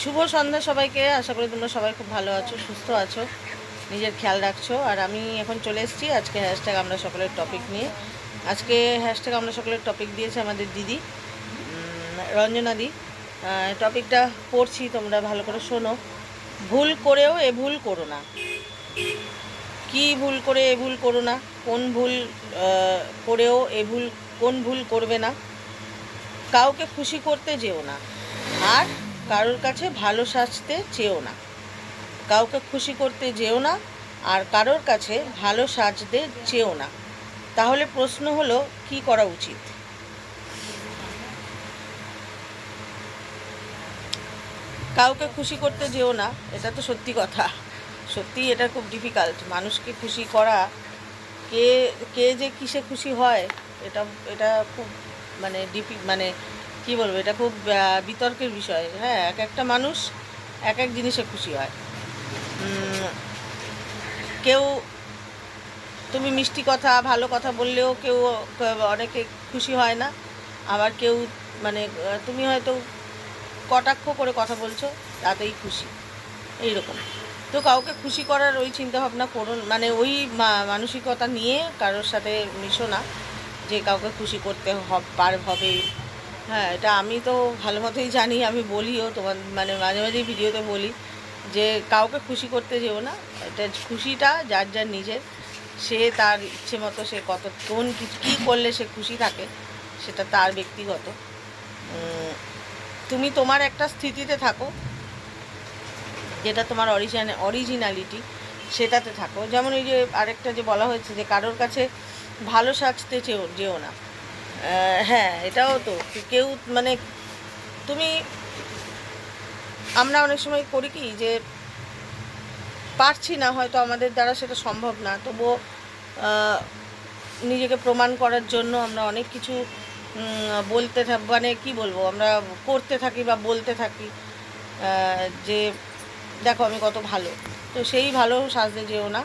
শুভ সন্ধ্যা সবাইকে। আশা করি তোমরা সবাই খুব ভালো আছো সুস্থ আছো। নিজের খেয়াল রাখছো। আর আমি এখন চলে এসেছি আজকে হ্যাশট্যাগ আমরা সকলের টপিক নিয়ে। আজকে হ্যাশট্যাগ আমরা সকলের টপিক দিয়েছে আমাদের দিদি উম, রঞ্জনা দি। টপিকটা পড়ছি তোমরা ভালো করে শোনো। ভুল করেও এ ভুল করো না। কি ভুল করে এ ভুল করো না? কোন ভুল করেও এ ভুল কোন ভুল করবে না? কাউকে খুশি করতে যেও না। আর কারোর কাছে ভালো সাজতে চেও না। কাউকে খুশি করতে যেও না আর কারোর কাছে ভালো সাজতে চেও না। তাহলে প্রশ্ন হলো, কি করা উচিত? কাউকে খুশি করতে যেও না, এটা তো সত্যি কথা। সত্যি এটা খুব ডিফিকাল্ট মানুষকে খুশি করা, কে কে যে কিসে খুশি হয়, এটা এটা খুব মানে ডিফি মানে কি বলব, এটা খুব বিতর্কের বিষয়। হ্যাঁ এক একটা মানুষ এক এক জিনিসে খুশি হয়। কেউ, তুমি মিষ্টি কথা, ভালো কথা বললেও কেউ অনেকে খুশি হয় না। আবার কেউ মানে তুমি হয়তো কটাক্ষ করে কথা বলছো, তাতেই খুশি। এইরকম। তো কাউকে খুশি করার ওই চিন্তা ভাবনা করুন মানে ওই মানসিকতা নিয়ে কারোর সাথে মিশো না, যে কাউকে খুশি করতে হব- হবে হ্যাঁ এটা আমি তো ভালো মতোই জানি, আমি বলিও তোমার মানে মাঝে মাঝেই ভিডিওতে বলি যে কাউকে খুশি করতে যেও না, এটা খুশিটা যার যার নিজের, সে তার ইচ্ছে মতো সে কত, কোন কি- করলে সে খুশি থাকে সেটা তার ব্যক্তিগত। তুমি তোমার একটা স্থিতিতে থাকো, যেটা তোমার অরিজিন অরিজিনালিটি সেটাতে থাকো। যেমন এই যে আরেকটা যে বলা হয়েছে যে কারোর কাছে ভালো সাজতে চেও যেও না। হ্যাঁ এটাও তো। কেউ মানে তুমি, আমরা অনেক সময় করি কি যে, পারছি না হয়তো আমাদের দ্বারা সেটা সম্ভব না। তবুও নিজেকে প্রমাণ করার জন্য আমরা অনেক কিছু বলতে থাক মানে কি বলব, আমরা করতে থাকি বা বলতে থাকি যে, দেখো আমি কত ভালো। তো সেই ভালো সাজতে যেও না।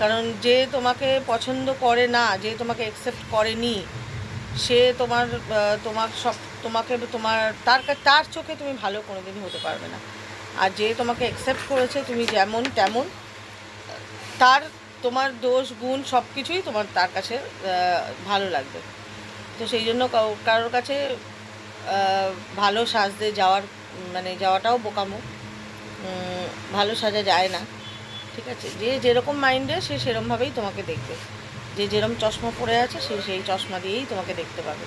কারণ যে তোমাকে পছন্দ করে না, যে তোমাকে অ্যাকসেপ্ট করেনি সে তোমার তোমার সব, তোমাকে, তোমার, তার তার চোখে তুমি ভালো কোনো কোনোদিনই হতে পারবে না। আর যে তোমাকে অ্যাকসেপ্ট করেছে, তুমি যেমন তেমন, তার, তোমার দোষ, গুণ সব কিছুই তোমার, তার কাছে ভালো লাগবে। তো সেই জন্য কারোর কাছে ভালো সাজতে যাওয়ার মানে যাওয়াটাও বোকামো। ভালো সাজা যায় না। ঠিক আছে? যে যেরকম মাইন্ডে সে সেরমভাবেই তোমাকে দেখবে। যে যেরকম চশমা পরে আছে, সে সেই চশমা দিয়েই তোমাকে দেখতে পাবে।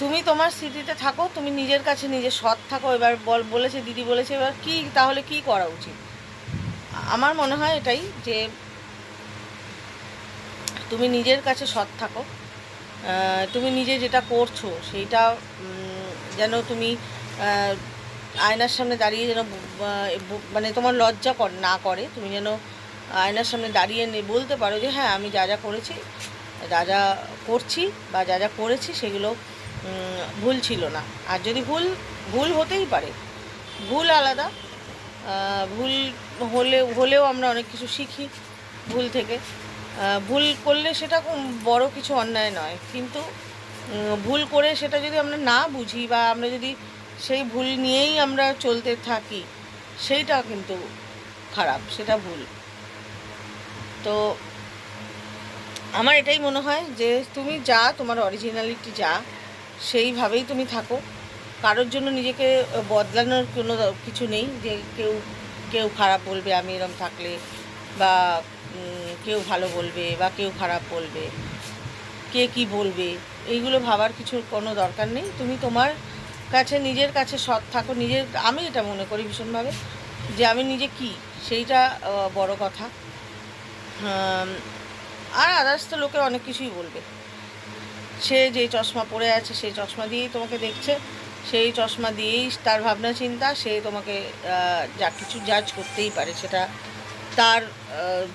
তুমি তোমার স্মৃতিতে থাকো, তুমি নিজের কাছে নিজে সৎ থাকো, এবার বল, বলেছে, দিদি বলেছে, এবার কি, তাহলে কি করা উচিত? আমার মনে হয় এটাই যে, তুমি নিজের কাছে সৎ থাকো তুমি নিজে যেটা করছ, সেইটা যেন তুমি আয়নার সামনে দাঁড়িয়ে যেন মানে তোমার লজ্জা কর, না করে, তুমি যেন আয়নার সামনে দাঁড়িয়ে বলতে পারো যে হ্যাঁ আমি যা যা করেছি, যা যা করছি বা যা যা করেছি, সেগুলো ভুল ছিল না। আর যদি ভুল ভুল হতেই পারে। ভুল আলাদা। ভুল হলে, হলেও আমরা অনেক কিছু শিখি ভুল থেকে। ভুল করলে সেটা বড় কিছু অন্যায় নয়। কিন্তু ভুল করে সেটা যদি আমরা না বুঝি বা আমরা যদি সেই ভুল নিয়েই আমরা চলতে থাকি, সেইটা কিন্তু খারাপ, সেটা ভুল। তো আমার এটাই মনে হয় যে তুমি যা, তোমার অরিজিনালিটি যা, সেইভাবেই তুমি থাকো। কারোর জন্য নিজেকে বদলানোর কোনো কিছু নেই যে কেউ কেউ খারাপ বলবে আমি এরম থাকলে বা কেউ ভালো বলবে বা কেউ খারাপ বলবে, কে কি বলবে, এইগুলো ভাবার কিছু কোনো দরকার নেই। তুমি তোমার কাছে, নিজের কাছে সৎ থাকো। নিজের, আমি এটা মনে করি ভীষণভাবে যে আমি নিজে কি, সেইটা বড় কথা। আর আদার্স তো লোকে অনেক কিছুই বলবে। সে যে চশমা পরে আছে, সেই চশমা দিয়েই তোমাকে দেখছে, সেই চশমা দিয়েই তার ভাবনা, চিন্তা, সে তোমাকে যা কিছু জাজ করতেই পারে, সেটা তার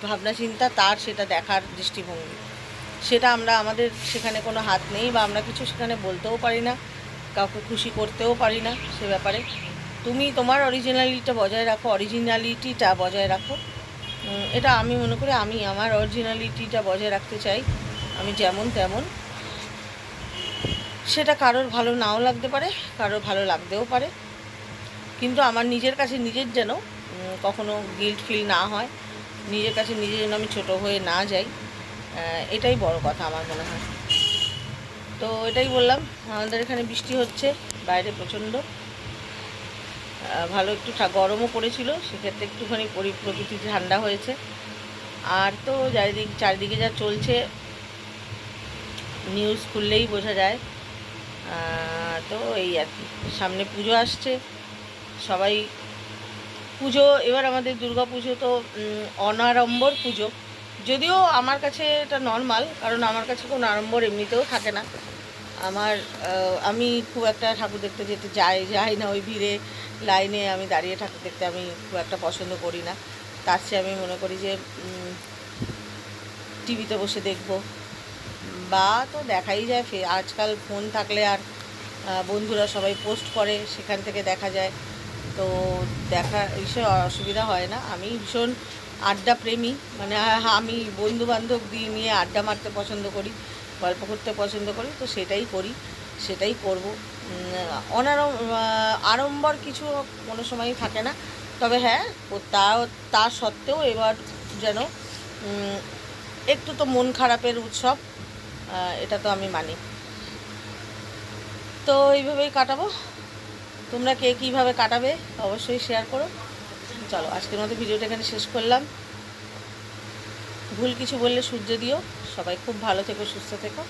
ভাবনা, চিন্তা, তার সেটা দেখার দৃষ্টিভঙ্গি। সেটা আমরা আমাদের সেখানে কোনো হাত নেই বা আমরা কিছু সেখানে বলতেও পারি না, কাউকে খুশি করতেও পারি না সে ব্যাপারে। তুমি তোমার অরিজিনালিটিটা বজায় রাখো অরিজিনালিটিটা বজায় রাখো। এটা আমি মনে করি আমি আমার অরিজিনালিটিটা বজায় রাখতে চাই। আমি যেমন তেমন। সেটা কারোর ভালো নাও লাগতে পারে, কারোর ভালো লাগতেও পারে। কিন্তু আমার নিজের কাছে নিজের যেন কখনো গিল্ট ফিল না হয়। নিজের কাছে নিজের যেন আমি ছোট হয়ে না যাই। এটাই বড় কথা আমার মনে হয়। তো এটাই বললাম, আমাদের এখানে বৃষ্টি হচ্ছে, বাইরে প্রচণ্ড। ভালো একটু গরমও পড়েছিল সেক্ষেত্রে একটুখানি পরি প্রকৃতি ঠান্ডা হয়েছে। আর তো চারিদিক চারিদিকে যা চলছে নিউজ খুললেই বোঝা যায়। তো এই আর কি। সামনে পুজো আসছে। সবাই পুজো এবার আমাদের দুর্গা পুজো তো উম, অনাড়ম্বর পুজো। যদিও আমার কাছে এটা নর্মাল কারণ আমার কাছে কোনো আড়ম্বর এমনিতেও থাকে না। আমার আমি খুব একটা ঠাকুর দেখতে যেতে যাই যাই না ওই ভিড়ে। লাইনে আমি দাঁড়িয়ে ঠাকুর দেখতে আমি খুব একটা পছন্দ করি না। তার চেয়ে আমি মনে করি যে টিভিতে বসে দেখব। বা তো দেখাই যায় ফে আজকাল ফোন থাকলে আর বন্ধুরা সবাই পোস্ট করে, সেখান থেকে দেখা যায়। তো দেখা এসে অসুবিধা হয় না। আমি ভীষণ আড্ডা প্রেমী মানে আমি বন্ধু বান্ধব দিয়ে নিয়ে আড্ডা মারতে পছন্দ করি, গল্প করতে পছন্দ করি, তো সেটাই করি, সেটাই করব। অনারম আড়ম্বর কিছু কোনো সময়ই থাকে না। তবে হ্যাঁ ও তা তা সত্ত্বেও এবার যেন একটু তো মন খারাপের উৎসব এটা তো আমি মানি। তো এইভাবেই কাটাবো। তোমরা কে কীভাবে কাটাবে অবশ্যই শেয়ার করো। চলো, আজকের মতো ভিডিওটা এখানে শেষ করলাম। ভুল কিছু বললে সূর্য দিও। সবাই খুব ভালো থেকো, সুস্থ থেকো।